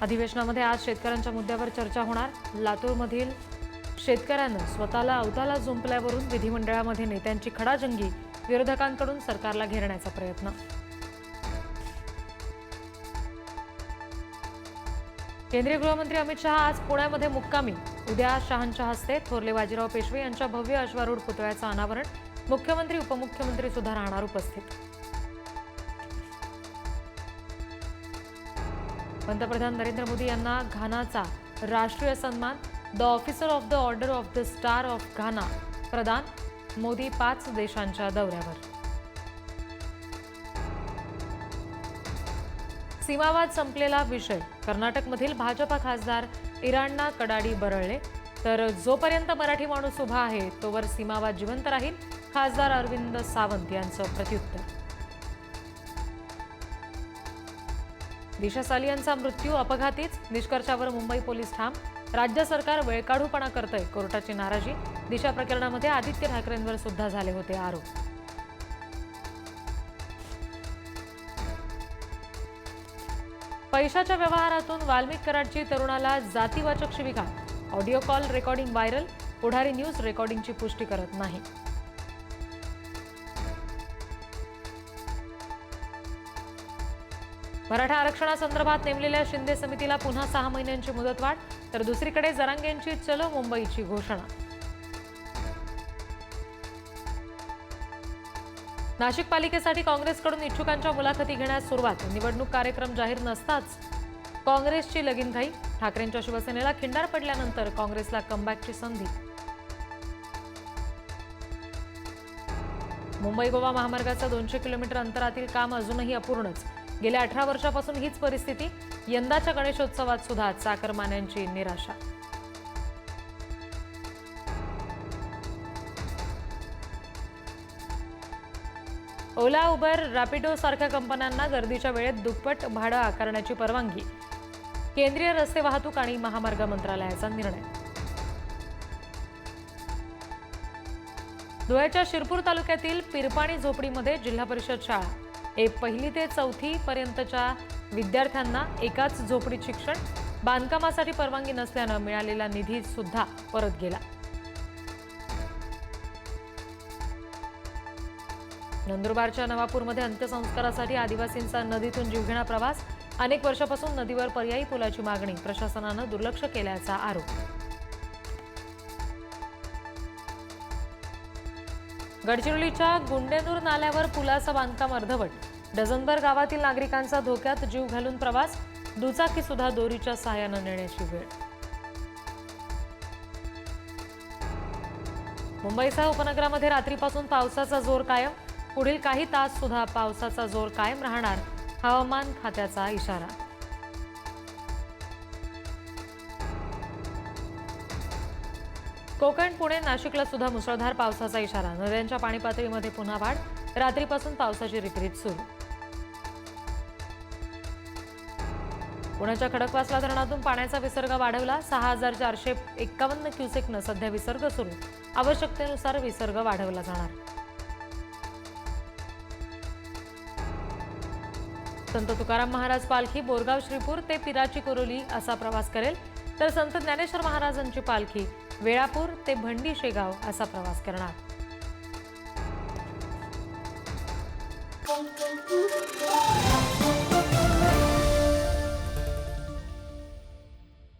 अधिवेशनामध्ये आज शेतकऱ्यांच्या मुद्द्यावर चर्चा होणार. लातूरमधील शेतकऱ्यानं स्वतःला अवताला जुंपल्यावरून विधिमंडळामध्ये नेत्यांची खडाजंगी विरोधकांकडून सरकारला घेरण्याचा प्रयत्न. केंद्रीय गृहमंत्री अमित शहा आज पुण्यामध्ये मुक्कामी. उद्या शहांच्या हस्ते थोरले बाजीराव पेशवे यांच्या भव्य अश्वारूढ पुतळ्याचं अनावरण. मुख्यमंत्री उपमुख्यमंत्री सुद्धा राहणार उपस्थित. पंतप्रधान नरेंद्र मोदी यांना घानाचा राष्ट्रीय सन्मान the officer of the order of the star of Ghana प्रदान मोदी पाच देशांच्या दौऱ्यावर. सीमावाद संपलेला विषय. कर्नाटकमधील भाजपा खासदार इराणना कडाडी बरळले. तर जोपर्यंत मराठी माणूस उभा आहे तोवर सीमावाद जिवंत राहील खासदार अरविंद सावंत यांचं प्रत्युत्तर. दिशा साली यांचा मृत्यू अपघातीच. निष्कर्षावर मुंबई पोलीस ठाम. राज्य सरकार वेळकाढूपणा करतंय. कोर्टाची नाराजी. दिशा प्रकरणामध्ये आदित्य ठाकरेंवर सुद्धा झाले होते आरोप. पैशाच्या व्यवहारातून वाल्मिक कराडची तरुणाला जातीवाचक शिविका. Audio call recording viral. Pudhari news रेकॉर्डिंगची पुष्टी करत नाही. मराठा आरक्षणासंदर्भात नेमलेल्या शिंदे समितीला पुन्हा सहा महिन्यांची मुदतवाढ तर दुसरीकडे जरांगेंची चलो मुंबईची घोषणा. नाशिक पालिकेसाठी काँग्रेसकडून इच्छुकांच्या मुलाखती घेण्यास सुरुवात निवडणूक कार्यक्रम जाहीर नसताच. काँग्रेसची लगीनघाई ठाकरेंच्या शिवसेनेला खिंडार पडल्यानंतर काँग्रेसला कमबॅकची संधी. मुंबई गोवा महामार्गाचं दोनशे किलोमीटर अंतरातील काम अजूनही अपूर्णच गेल्या अठरा वर्षापासून हीच परिस्थिती यंदाच्या गणेशोत्सवात सुद्धा चाकरमान्यांची निराशा. ओला उबर रॅपिडो सारख्या कंपन्यांना गर्दीच्या वेळेत दुप्पट भाडं आकारण्याची परवानगी. केंद्रीय रस्ते वाहतूक आणि महामार्ग मंत्रालयाचा निर्णय. धुळ्याच्या शिरपूर तालुक्यातील पिरपाणी झोपडीमध्ये जिल्हा परिषद शाळा. ए पहिली ते चौथी पर्यंतच्या विद्यार्थ्यांना एकाच झोपडीत शिक्षण बांधकामासाठी परवानगी नसल्यानं मिळालेला निधी सुद्धा परत गेला. नंदुरबारच्या नवापूरमध्ये अंत्यसंस्कारासाठी आदिवासींचा नदीतून जीवघेणा प्रवास अनेक वर्षापासून नदीवर पर्यायी पुलाची मागणी प्रशासनानं दुर्लक्ष केल्याचा आरोप. गडचिरोलीच्या गुंडेनूर नाल्यावर पुलाचं बांधकाम अर्धवट. डझनभर गावातील नागरिकांचा धोक्यात जीव घालून प्रवास दुचाकी सुद्धा दोरीच्या सहाय्यानं नेण्याची वेळ. मुंबईसह उपनगरामध्ये रात्रीपासून पावसाचा जोर कायम. पुढील काही तास सुद्धा पावसाचा जोर कायम राहणार हवामान खात्याचा इशारा. कोकण पुणे नाशिकला सुद्धा मुसळधार पावसाचा इशारा. नद्यांच्या पाणी पातळीमध्ये पुन्हा वाढ. रात्रीपासून पावसाची रिपरीत सुरू. पुण्याच्या खडकवासला धरणातून पाण्याचा विसर्ग वाढवला. सहा हजार चारशे एक्कावन्न क्युसेकनं सध्या विसर्ग सुरू. आवश्यकतेनुसार विसर्ग वाढवला जाणार. संत तुकाराम महाराज पालखी बोरगाव श्रीपूर ते पिराची कोरोली असा प्रवास करेल. तर संत ज्ञानेश्वर महाराजांची पालखी वेळापूर ते भंडी शेगाव असा प्रवास करणार.